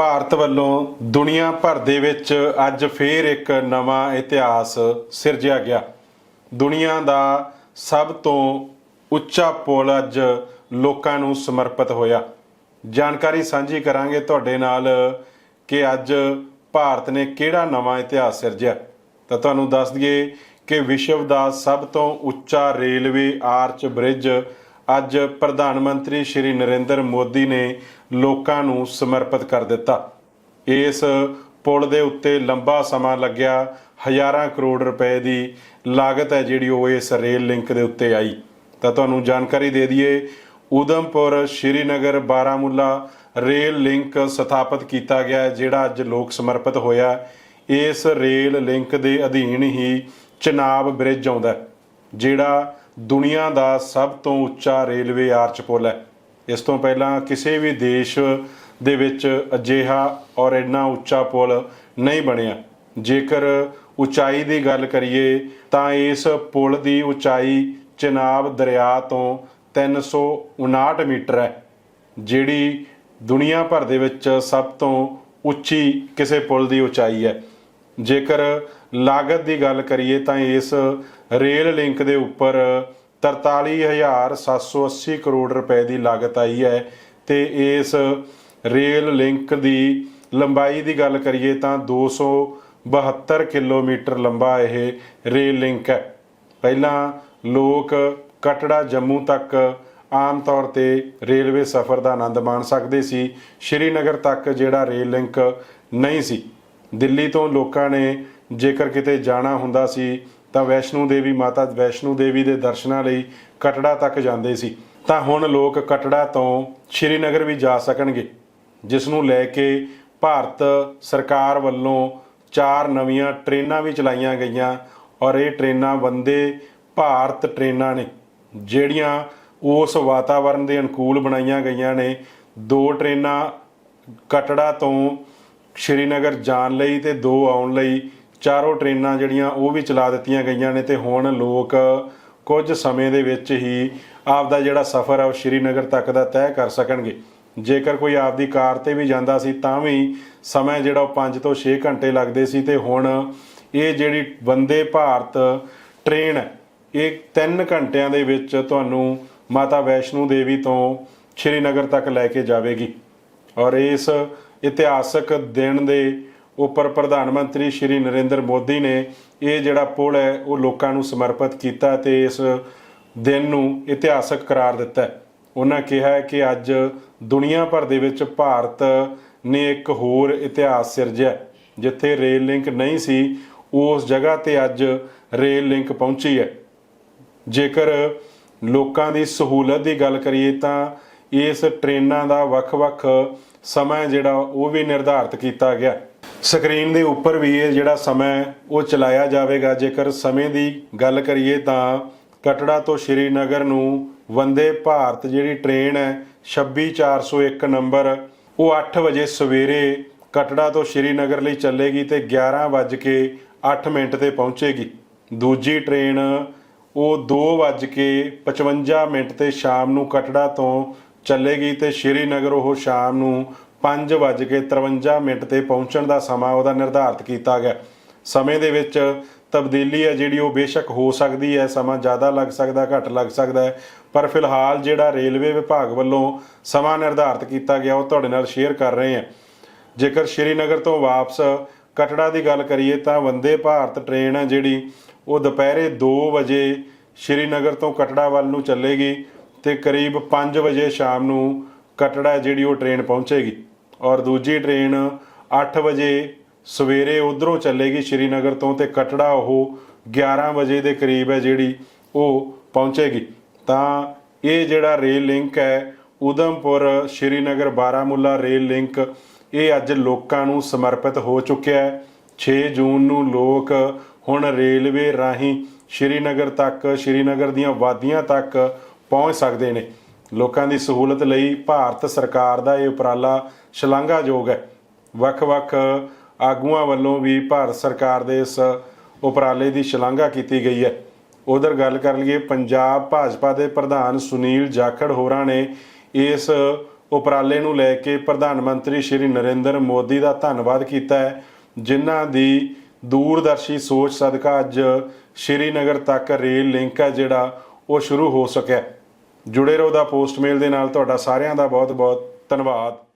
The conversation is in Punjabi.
ਭਾਰਤ ਵੱਲੋਂ ਦੁਨੀਆ ਭਰ ਦੇ ਵਿੱਚ ਅੱਜ ਫੇਰ ਇੱਕ ਨਵਾਂ ਇਤਿਹਾਸ ਸਿਰਜਿਆ ਗਿਆ। ਦੁਨੀਆ ਦਾ ਸਭ ਤੋਂ ਉੱਚਾ ਪੁਲ ਅੱਜ ਲੋਕਾਂ ਨੂੰ ਸਮਰਪਿਤ ਹੋਇਆ। ਜਾਣਕਾਰੀ ਸਾਂਝੀ ਕਰਾਂਗੇ ਤੁਹਾਡੇ ਨਾਲ ਕਿ ਅੱਜ ਭਾਰਤ ਨੇ ਕਿਹੜਾ ਨਵਾਂ ਇਤਿਹਾਸ ਸਿਰਜਿਆ। ਤਾਂ ਤੁਹਾਨੂੰ ਦੱਸ ਦਈਏ ਕਿ ਵਿਸ਼ਵ ਦਾ ਸਭ ਤੋਂ ਉੱਚਾ ਰੇਲਵੇ ਆਰਚ ਬ੍ਰਿਜ ਅੱਜ ਪ੍ਰਧਾਨ ਮੰਤਰੀ ਸ਼੍ਰੀ ਨਰਿੰਦਰ ਮੋਦੀ ਨੇ ਲੋਕਾਂ ਨੂੰ ਸਮਰਪਿਤ ਕਰ ਦਿੱਤਾ। ਇਸ ਪੁਲ ਦੇ ਉੱਤੇ ਲੰਬਾ ਸਮਾਂ ਲੱਗਿਆ। ਹਜ਼ਾਰਾਂ ਕਰੋੜ ਰੁਪਏ ਦੀ ਲਾਗਤ ਹੈ ਜਿਹੜੀ ਉਹ ਇਸ ਰੇਲ ਲਿੰਕ ਦੇ ਉੱਤੇ ਆਈ। ਤਾਂ ਤੁਹਾਨੂੰ ਜਾਣਕਾਰੀ ਦੇ ਦਈਏ, ਉਦਮਪੁਰ ਸ਼੍ਰੀਨਗਰ ਬਾਰਾਮੂਲਾ ਰੇਲ ਲਿੰਕ ਸਥਾਪਿਤ ਕੀਤਾ ਗਿਆ ਜਿਹੜਾ ਅੱਜ ਲੋਕ ਸਮਰਪਿਤ ਹੋਇਆ। ਇਸ ਰੇਲ ਲਿੰਕ ਦੇ ਅਧੀਨ ਹੀ ਚਨਾਬ ਬ੍ਰਿਜ ਆਉਂਦਾ ਜਿਹੜਾ ਦੁਨੀਆ ਦਾ ਸਭ ਤੋਂ ਉੱਚਾ ਰੇਲਵੇ ਆਰਚ ਪੁਲ ਹੈ। ਇਸ ਤੋਂ ਪਹਿਲਾਂ ਕਿਸੇ ਵੀ ਦੇਸ਼ ਦੇ ਵਿੱਚ ਅਜਿਹਾ ਔਰ ਇੰਨਾ ਉੱਚਾ ਪੁਲ ਨਹੀਂ ਬਣਿਆ। ਜੇਕਰ ਉਚਾਈ ਦੀ ਗੱਲ ਕਰੀਏ ਤਾਂ ਇਸ ਪੁਲ ਦੀ ਉਚਾਈ ਚਨਾਬ ਦਰਿਆ ਤੋਂ 359 ਮੀਟਰ ਹੈ, ਜਿਹੜੀ ਦੁਨੀਆ ਭਰ ਦੇ ਵਿੱਚ ਸਭ ਤੋਂ ਉੱਚੀ ਕਿਸੇ ਪੁਲ ਦੀ ਉਚਾਈ ਹੈ। ਜੇਕਰ ਲਾਗਤ ਦੀ ਗੱਲ ਕਰੀਏ ਤਾਂ ਇਸ ਰੇਲ ਲਿੰਕ ਦੇ ਉੱਪਰ 43780 ਕਰੋੜ ਰੁਪਏ ਦੀ ਲਾਗਤ ਆਈ ਹੈ ਤੇ ਇਸ ਰੇਲ ਲਿੰਕ ਦੀ ਲੰਬਾਈ ਦੀ ਗੱਲ ਕਰੀਏ ਤਾਂ 272 ਕਿਲੋਮੀਟਰ ਲੰਬਾ ਇਹ ਰੇਲ ਲਿੰਕ ਹੈ। ਪਹਿਲਾਂ ਲੋਕ ਕਟੜਾ ਜੰਮੂ ਤੱਕ ਆਮ ਤੌਰ ਤੇ ਰੇਲਵੇ ਸਫ਼ਰ ਦਾ ਆਨੰਦ ਮਾਣ ਸਕਦੇ ਸੀ। ਸ਼੍ਰੀਨਗਰ ਤੱਕ ਜਿਹੜਾ ਰੇਲ ਲਿੰਕ ਨਹੀਂ ਸੀ। ਦਿੱਲੀ ਤੋਂ ਲੋਕਾਂ ਨੇ ਜੇਕਰ ਕਿਤੇ ਜਾਣਾ ਹੁੰਦਾ ਸੀ ਤਾਂ ਵੈਸ਼ਨੂ ਦੇਵੀ ਮਾਤਾ ਵੈਸ਼ਨੂ ਦੇਵੀ ਦੇ ਦਰਸ਼ਨਾਂ ਲਈ ਕਟੜਾ ਤੱਕ ਜਾਂਦੇ ਸੀ। ਤਾਂ ਹੁਣ ਲੋਕ ਕਟੜਾ ਤੋਂ ਸ਼੍ਰੀਨਗਰ ਵੀ ਜਾ ਸਕਣਗੇ ਜਿਸ ਨੂੰ ਲੈ ਕੇ ਭਾਰਤ ਸਰਕਾਰ ਵੱਲੋਂ ਚਾਰ ਨਵੀਆਂ ਟ੍ਰੇਨਾਂ ਵੀ ਚਲਾਈਆਂ ਗਈਆਂ ਔਰ ਇਹ ਟ੍ਰੇਨਾਂ ਵੰਦੇ ਭਾਰਤ ਟ੍ਰੇਨਾਂ ਨੇ, ਜਿਹੜੀਆਂ ਉਸ ਵਾਤਾਵਰਣ ਦੇ ਅਨੁਕੂਲ ਬਣਾਈਆਂ ਗਈਆਂ ਨੇ। ਦੋ ਟ੍ਰੇਨਾਂ ਕਟੜਾ ਤੋਂ ਸ਼੍ਰੀਨਗਰ ਜਾਣ ਲਈ ਤੇ ਦੋ ਆਉਣ ਲਈ ਚਾਰੋਂ ਟ੍ਰੇਨਾਂ ਜਿਹੜੀਆਂ ਉਹ ਵੀ ਚਲਾ ਦਿੱਤੀਆਂ ਗਈਆਂ ਨੇ ਤੇ ਹੁਣ ਲੋਕ ਕੁਝ ਸਮੇਂ ਦੇ ਵਿੱਚ ਹੀ ਆਪਦਾ ਜਿਹੜਾ ਸਫ਼ਰ ਹੈ ਉਹ ਸ਼੍ਰੀਨਗਰ ਤੱਕ ਦਾ ਤੈਅ ਕਰ ਸਕਣਗੇ। ਜੇਕਰ ਕੋਈ ਆਪਦੀ ਕਾਰ ਤੇ ਵੀ ਜਾਂਦਾ ਸੀ ਤਾਂ ਵੀ ਸਮਾਂ ਜਿਹੜਾ ਉਹ 5 ਤੋਂ 6 ਘੰਟੇ ਲੱਗਦੇ ਸੀ ਤੇ ਹੁਣ ਇਹ ਜਿਹੜੀ ਵੰਦੇ ਭਾਰਤ ਟ੍ਰੇਨ ਹੈ, ਇਹ 3 ਘੰਟਿਆਂ ਦੇ ਵਿੱਚ ਤੁਹਾਨੂੰ ਮਾਤਾ ਵੈਸ਼ਨੂ ਦੇਵੀ ਤੋਂ ਸ਼੍ਰੀਨਗਰ ਤੱਕ ਲੈ ਕੇ ਜਾਵੇਗੀ। ਔਰ ਇਸ ਇਤਿਹਾਸਕ ਦਿਨ ਦੇ ਉੱਪਰ ਪ੍ਰਧਾਨ ਮੰਤਰੀ ਸ਼੍ਰੀ ਨਰਿੰਦਰ ਮੋਦੀ ਨੇ ਇਹ ਜਿਹੜਾ ਪੁਲ ਹੈ, ਉਹ ਲੋਕਾਂ ਨੂੰ ਸਮਰਪਿਤ ਕੀਤਾ ਤੇ ਇਸ ਦਿਨ ਨੂੰ ਇਤਿਹਾਸਕ ਕਰਾਰ ਦਿੱਤਾ ਹੈ। ਉਹਨਾਂ ਕਿਹਾ ਹੈ ਕਿ ਅੱਜ ਦੁਨੀਆ ਭਰ ਦੇ ਵਿੱਚ ਭਾਰਤ ਨੇ ਇੱਕ ਹੋਰ ਇਤਿਹਾਸ ਸਿਰਜਿਆ ਜਿੱਥੇ ਰੇਲ ਲਿੰਕ ਨਹੀਂ ਸੀ, ਉਸ ਜਗ੍ਹਾ ਤੇ ਅੱਜ ਰੇਲ ਲਿੰਕ ਪਹੁੰਚੀ ਹੈ। ਜੇਕਰ ਲੋਕਾਂ ਦੀ ਸਹੂਲਤ ਦੀ ਗੱਲ ਕਰੀਏ ਤਾਂ ਇਸ ਟ੍ਰੇਨਾਂ ਦਾ ਵੱਖ-ਵੱਖ ਸਮਾਂ ਜਿਹੜਾ ਉਹ ਵੀ ਨਿਰਧਾਰਤ ਕੀਤਾ ਗਿਆ ਸਕਰੀਨ ਦੇ ਉੱਪਰ ਵੀ ਇਹ ਜਿਹੜਾ ਸਮਾਂ ਉਹ ਚਲਾਇਆ ਜਾਵੇਗਾ। ਜੇਕਰ ਸਮੇਂ ਦੀ ਗੱਲ ਕਰੀਏ ਤਾਂ ਕਟੜਾ ਤੋਂ ਸ਼੍ਰੀਨਗਰ ਨੂੰ ਵੰਦੇ ਭਾਰਤ ਜਿਹੜੀ ਟ੍ਰੇਨ ਹੈ 26401 ਨੰਬਰ, ਉਹ 8 ਵਜੇ ਸਵੇਰੇ ਕਟੜਾ ਤੋਂ ਸ਼੍ਰੀਨਗਰ ਲਈ ਚੱਲੇਗੀ ਤੇ 11:08 ਮਿੰਟ ਤੇ ਪਹੁੰਚੇਗੀ। ਦੂਜੀ ਟ੍ਰੇਨ, ਉਹ 2:55 ਮਿੰਟ ਤੇ ਸ਼ਾਮ ਨੂੰ ਕਟੜਾ ਤੋਂ ਚੱਲੇਗੀ ਤੇ ਸ਼੍ਰੀਨਗਰ ਉਹ ਸ਼ਾਮ ਨੂੰ 5:53 ਮਿੰਟ ਤੇ ਪਹੁੰਚਣ ਦਾ ਸਮਾਂ ਉਹਦਾ ਨਿਰਧਾਰਤ ਕੀਤਾ ਗਿਆ। ਸਮੇਂ ਦੇ ਵਿੱਚ ਤਬਦੀਲੀ ਹੈ, ਜਿਹੜੀ ਉਹ ਬੇਸ਼ੱਕ ਹੋ ਸਕਦੀ ਹੈ। ਸਮਾਂ ਜ਼ਿਆਦਾ ਲੱਗ ਸਕਦਾ, ਘੱਟ ਲੱਗ ਸਕਦਾ ਹੈ। ਪਰ ਫਿਲਹਾਲ ਜਿਹੜਾ ਰੇਲਵੇ ਵਿਭਾਗ ਵੱਲੋਂ ਸਮਾਂ ਨਿਰਧਾਰਤ ਕੀਤਾ ਗਿਆ, ਉਹ ਤੁਹਾਡੇ ਨਾਲ ਸ਼ੇਅਰ ਕਰ ਰਹੇ ਹਾਂ। ਜੇਕਰ ਸ਼੍ਰੀਨਗਰ ਤੋਂ ਵਾਪਸ ਕਟੜਾ ਦੀ ਗੱਲ ਕਰੀਏ, ਤਾਂ ਵੰਦੇ ਭਾਰਤ ਟ੍ਰੇਨ ਹੈ ਜਿਹੜੀ ਉਹ ਦੁਪਹਿਰੇ 2 ਵਜੇ ਸ਼੍ਰੀਨਗਰ ਤੋਂ ਕਟੜਾ ਵੱਲ ਨੂੰ ਚੱਲੇਗੀ ਤੇ ਕਰੀਬ 5 ਵਜੇ ਸ਼ਾਮ ਨੂੰ ਕਟੜਾ ਜਿਹੜੀ ਉਹ ਟ੍ਰੇਨ ਪਹੁੰਚੇਗੀ। ਔਰ ਦੂਜੀ ਟ੍ਰੇਨ 8 ਵਜੇ ਸਵੇਰੇ ਉਧਰੋਂ ਚੱਲੇਗੀ ਸ਼੍ਰੀਨਗਰ ਤੋਂ ਤੇ ਕਟੜਾ ਉਹ 11 ਵਜੇ ਦੇ ਕਰੀਬ ਹੈ ਜਿਹੜੀ ਉਹ ਪਹੁੰਚੇਗੀ। ਤਾਂ ਇਹ ਜਿਹੜਾ ਰੇਲ ਲਿੰਕ ਹੈ ਉਦਮਪੁਰ ਸ਼੍ਰੀਨਗਰ, ਬਾਰਾਮੂਲਾ ਰੇਲ ਲਿੰਕ, ਇਹ ਅੱਜ ਲੋਕਾਂ ਨੂੰ ਸਮਰਪਿਤ ਹੋ ਚੁੱਕਿਆ ਹੈ। 6 ਜੂਨ ਨੂੰ ਲੋਕ ਹੁਣ ਰੇਲਵੇ ਰਾਹੀਂ ਸ਼੍ਰੀਨਗਰ ਤੱਕ, ਸ਼੍ਰੀਨਗਰ ਦੀਆਂ ਵਾਦੀਆਂ ਤੱਕ ਪਹੁੰਚ ਸਕਦੇ ਨੇ। ਲੋਕਾਂ ਦੀ ਸਹੂਲਤ ਲਈ ਭਾਰਤ ਸਰਕਾਰ ਦਾ ਇਹ ਉਪਰਾਲਾ ਸ਼ਲਾਘਾਯੋਗ ਹੈ। ਵੱਖ-ਵੱਖ ਆਗੂਆਂ ਵੱਲੋਂ ਵੀ ਭਾਰਤ ਸਰਕਾਰ ਦੇ ਇਸ ਉਪਰਾਲੇ ਦੀ ਸ਼ਲਾਘਾ ਕੀਤੀ ਗਈ ਹੈ। ਉਧਰ ਗੱਲ ਕਰ ਲਈਏ, ਪੰਜਾਬ ਭਾਜਪਾ ਦੇ ਪ੍ਰਧਾਨ ਸੁਨੀਲ ਜਾਖੜ ਹੋਰਾਂ ਨੇ ਇਸ ਉਪਰਾਲੇ ਨੂੰ ਲੈ ਕੇ ਪ੍ਰਧਾਨ ਮੰਤਰੀ ਸ਼੍ਰੀ ਨਰਿੰਦਰ ਮੋਦੀ ਦਾ ਧੰਨਵਾਦ ਕੀਤਾ ਹੈ, ਜਿਨ੍ਹਾਂ ਦੀ ਦੂਰਦਰਸ਼ੀ ਸੋਚ ਸਦਕਾ ਅੱਜ ਸ਼੍ਰੀਨਗਰ ਤੱਕ ਰੇਲ ਲਿੰਕ ਹੈ, ਜਿਹੜਾ ਉਹ ਸ਼ੁਰੂ ਹੋ ਸਕਿਆ। ਜੁੜੇ ਰਹੋ ਦਾ ਪੋਸਟਮੇਲ ਦੇ ਨਾਲ ਤੁਹਾਡਾ ਸਾਰਿਆਂ ਦਾ ਬਹੁਤ-ਬਹੁਤ ਧੰਨਵਾਦ।